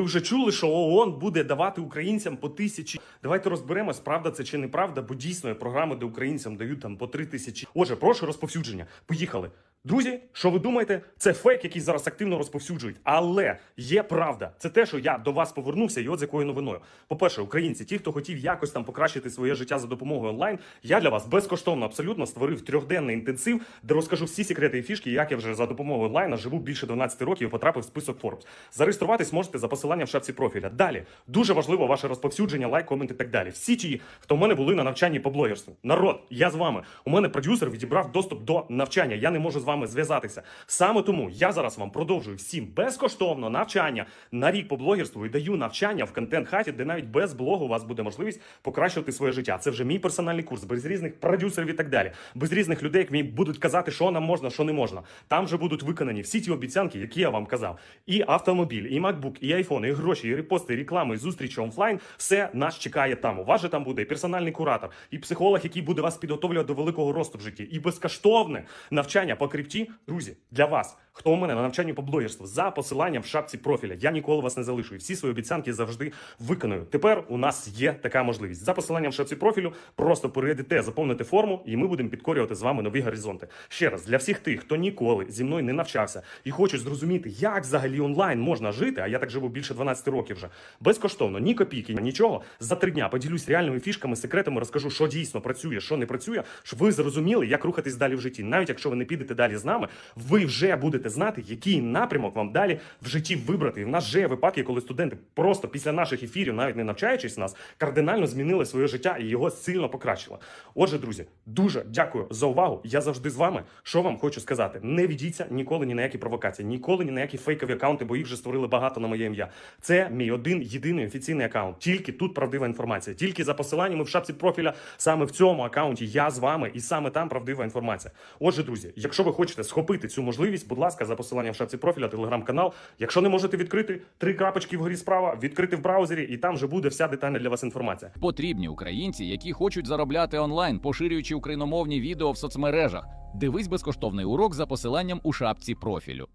Ви вже чули, що ООН буде давати українцям по тисячі. Давайте розберемось, правда це чи неправда, бо дійсно є програми, де українцям дають там по три тисячі. Отже, прошу розповсюдження. Поїхали. Друзі, що ви думаєте? Це фейк, який зараз активно розповсюджують. Але є правда. Це те, що я до вас повернувся, і от з якою новиною. По-перше, українці, ті, хто хотів якось там покращити своє життя за допомогою онлайн, я для вас безкоштовно абсолютно створив трьохденний інтенсив, де розкажу всі секрети і фішки, як я вже за допомогою онлайна живу більше 12 років і потрапив в список Forbes. Зареєструватись можете за посиланням в шапці профіля. Далі дуже важливо ваше розповсюдження, лайк, комент і так далі. Всі ті, хто в мене були на навчанні по блогерству. Народ, я з вами. У мене продюсер відібрав доступ до навчання. Я не можу з вами зв'язатися. Саме тому я зараз вам продовжую всім безкоштовно навчання на рік по блогерству і даю навчання в контент хаті, де навіть без блогу у вас буде можливість покращувати своє життя. Це вже мій персональний курс, без різних продюсерів і так далі, без різних людей, які будуть казати, що нам можна, що не можна. Там вже будуть виконані всі ті обіцянки, які я вам казав. І автомобіль, і MacBook, і iPhone, і гроші, і репости, і реклами, і зустрічі офлайн. Все нас чекає там. У вас же там буде і персональний куратор, і психолог, який буде вас підготовлювати до великого росту в житті, і безкоштовне навчання по крипті. Друзі, для вас, хто у мене на навчанні по блогерству, за посиланням в шапці профіля. Я ніколи вас не залишу. І всі свої обіцянки завжди виконую. Тепер у нас є така можливість. За посиланням в шапці профілю просто перейдете, заповните форму, і ми будемо підкорювати з вами нові горизонти. Ще раз для всіх тих, хто ніколи зі мною не навчався і хочуть зрозуміти, як взагалі онлайн можна жити. А я так живу більше 12 років вже безкоштовно, ні копійки, нічого. За три дня поділюсь реальними фішками, секретами, розкажу, що дійсно працює, що не працює, щоб ви зрозуміли, як рухатись далі в житті. Навіть якщо ви не підете далі з нами, ви вже будете знати, який напрямок вам далі в житті вибрати. І в нас вже є випадки, коли студенти просто після наших ефірів, навіть не навчаючись нас, кардинально змінили своє життя і його сильно покращило. Отже, друзі, дуже дякую за увагу. Я завжди з вами. Що вам хочу сказати? Не ведіться ніколи ні на які провокації, ніколи ні на які фейкові акаунти, бо їх вже створили багато на моє ім'я. Це мій один єдиний офіційний акаунт. Тільки тут правдива інформація. Тільки за посиланнями в шапці профіля, саме в цьому акаунті я з вами, і саме там правдива інформація. Отже, друзі, якщо ви хочете схопити цю можливість, будь ласка, за посиланням в шапці профіля, телеграм-канал. Якщо не можете відкрити, три крапочки вгорі справа, відкрити в браузері, і там вже буде вся детальна для вас інформація. Потрібні українці, які хочуть заробляти онлайн, поширюючи україномовні відео в соцмережах. Дивись безкоштовний урок за посиланням у шапці профілю.